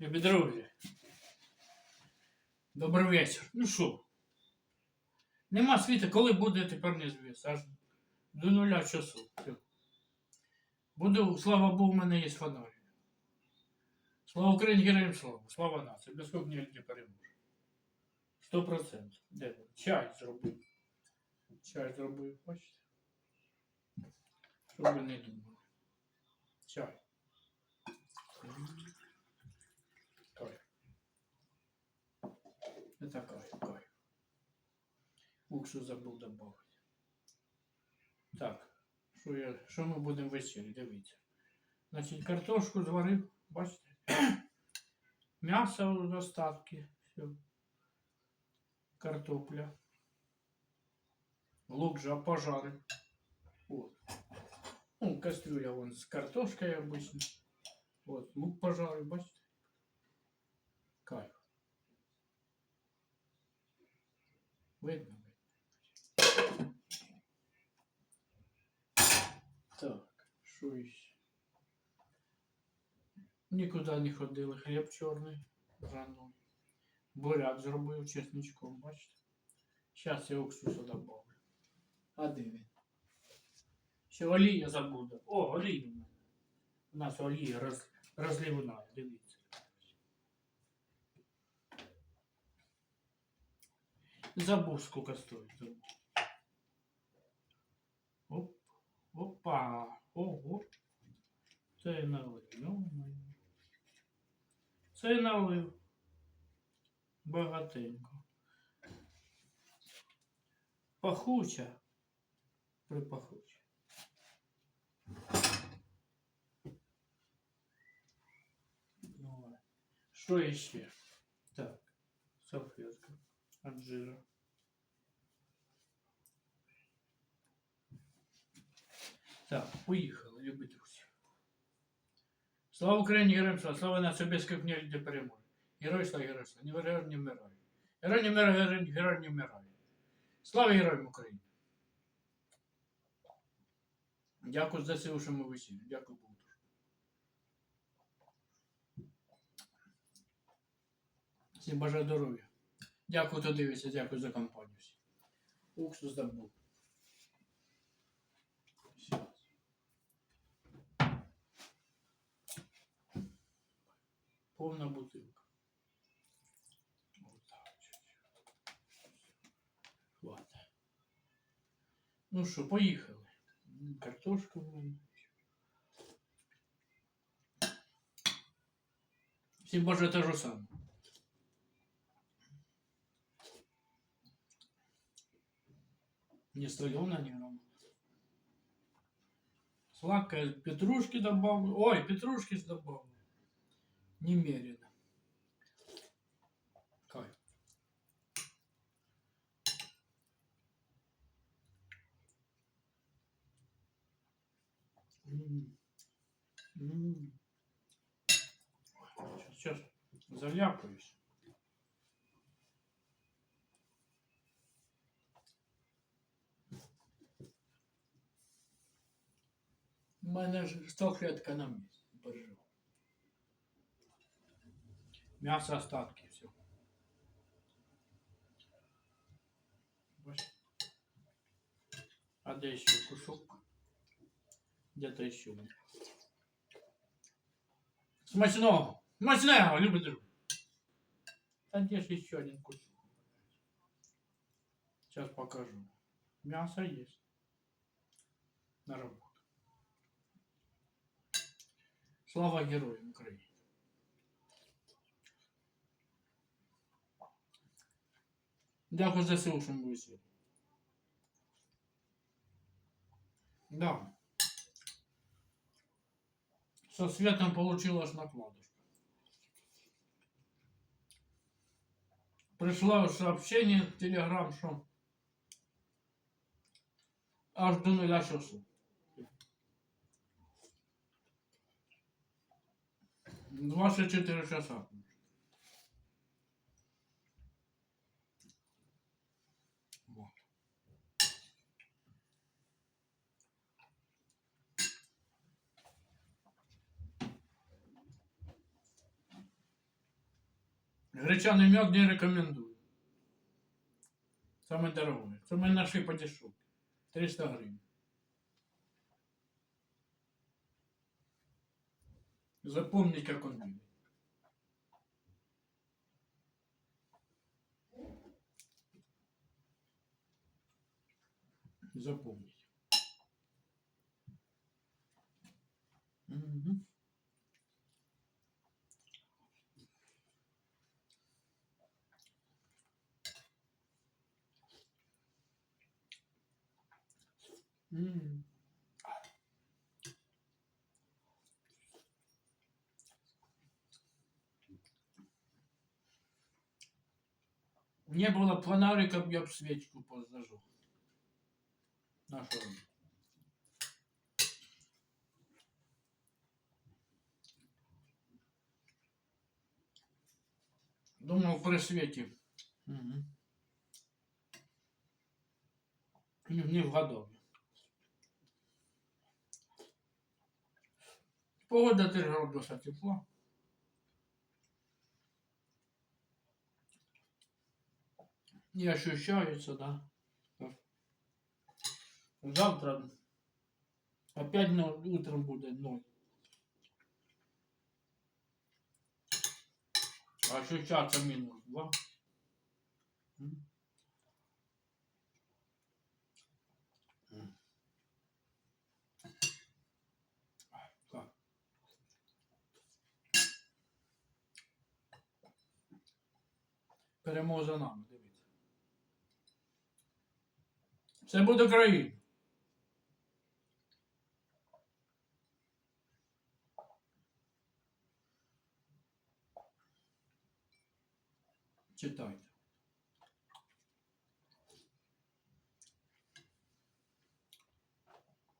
Любі друзі. Добрий вечір. Ну що? Нема світу, коли буде тепер незвісно. Аж до нуля часу. Буду, слава Богу, у мене є фонарик. Слава Україні, героям слава. Слава нації. Без кого ніяк не переможе. Сто процентів. Чай зробив. Чай зробив, бачите? Щоб ви не думали. Чай. Это кайф, кайф. Уксус забув добавити. Так, що, я, що ми будемо ввечері, дивіться. Значить, картошку зварив, бачите? М'ясо в остатки, все. Картопля. Лук же пожарив. Вот. Ну, кастрюля вон з картошкою обычно. Вот, лук пожарив, бачите? Кайф. Видно? Так, що іще? Нікуди не ходили. Хліб чорний рано. Буряк зробив чесничком, бачите? Зараз я уксусу добавлю. А де він? Ще олія забуду. О, олія в мене. У нас олія роз, розливна, дивіться. Забув, сколько стоит. Оп. Опа. Ого. Це налив. Ну, це налив. Багатенько. Пахуча. Припахуча. Ну. Що ще? Так. Салфетка. От жира. Так, поїхали, любі друзі. Слава Україні, героям слава, слава нації без княжі для перемоги. Герой слава, герой слава, не герой не вмирає. Герой не вмирає, герой, герой не вмирає. Слава героям України. Дякую за це, що ми висіли. Дякую Богу. Всім бажаю здоров'я. Дякую, хто дивиться, дякую за компанію. Уксус забув. повна бутилка. Хвата. Ну что, поехали. Картошку Всем боже это же сам. Не стоял на нем. Сладкая петрушки добавлю. Ой, петрушки добавлю. Немерено. Кайф. Сейчас, сейчас заляпаюсь. У мене ж 100 клетка на місці. М'ясо остатки, все. Бачите? А де ще кусок? Где-то еще. Смачного! Смачного, любі друзі! А где же еще один кусок? Сейчас покажу. Мясо есть. На работу. Слава героям України. Дякую за СУ, що ми висіли. Да. Со светом получилась накладочка. Пришло сообщение в Телеграм, что аж до нуля часу. 24 часа. Гречаний мед не рекомендую. Саме дорогое. Це ми нашли по дешевке. 300 гривень. Запомни, как он будет. Запомнить. Mm. Не было фонарика, я бы свечку позажег. Нашел. Думал при свете. Угу. Не, не в году. Погода теж досить тепла. Не ощущается, да. Завтра опять утром будет ноль. Ощущаться минус два. Перемога за нами, дивіться. Це буде країна. Читайте.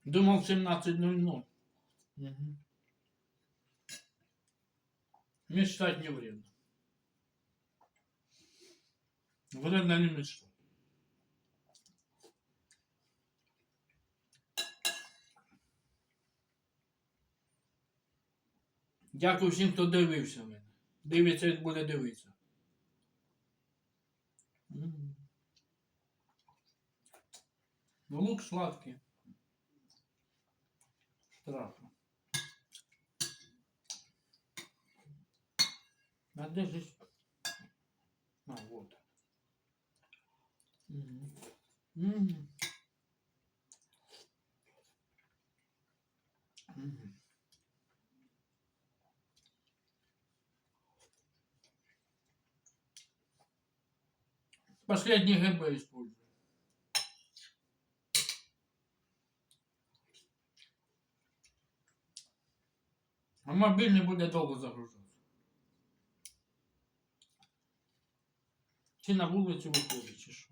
Думав 17.00. Угу. Мечтать не вредно. Вредно не мечтать. Дякую всім, хто дивився мене. Дивиться і буде дивитися. Ну, лук сладкий. Страшно. А де здесь? А, вот. Мгм. Мгм. Мгм. Последний ГБ использую. А мобильный будет долго загружаться. Чи на вулицю виходить, чи що?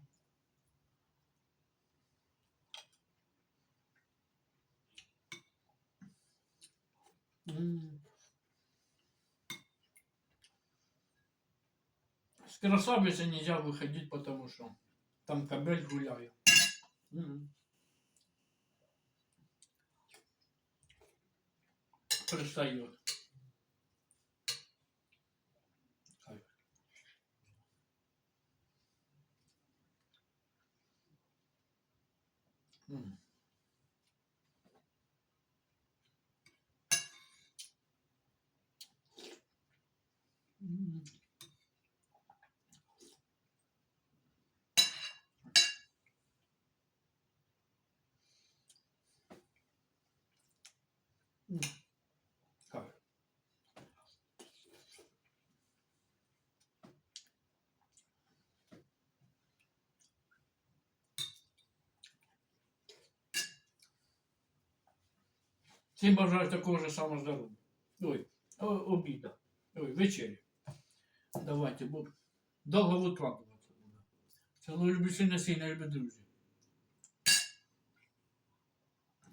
С красавицы нельзя выходить, потому что там кабель гуляет. Пристает. Кайф. Всім бажаю такого ж самого здоров'я. Ой, обіда. Ой, вечері. Давайте, бо довго викладуватися буде. Цілую люблю сильно сильно люблю друзі.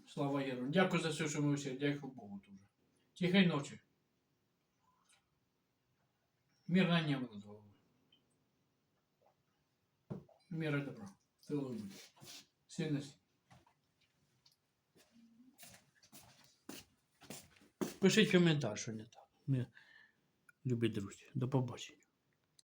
Слава Єру. Дякую за все, що ми всі. Дякую Богу дуже. Тихої ночі. Мирне небо над головою. Мира добра. Цілую. Сильно сильно. Пишіть коментар, що не так. Любі друзі. До побачення.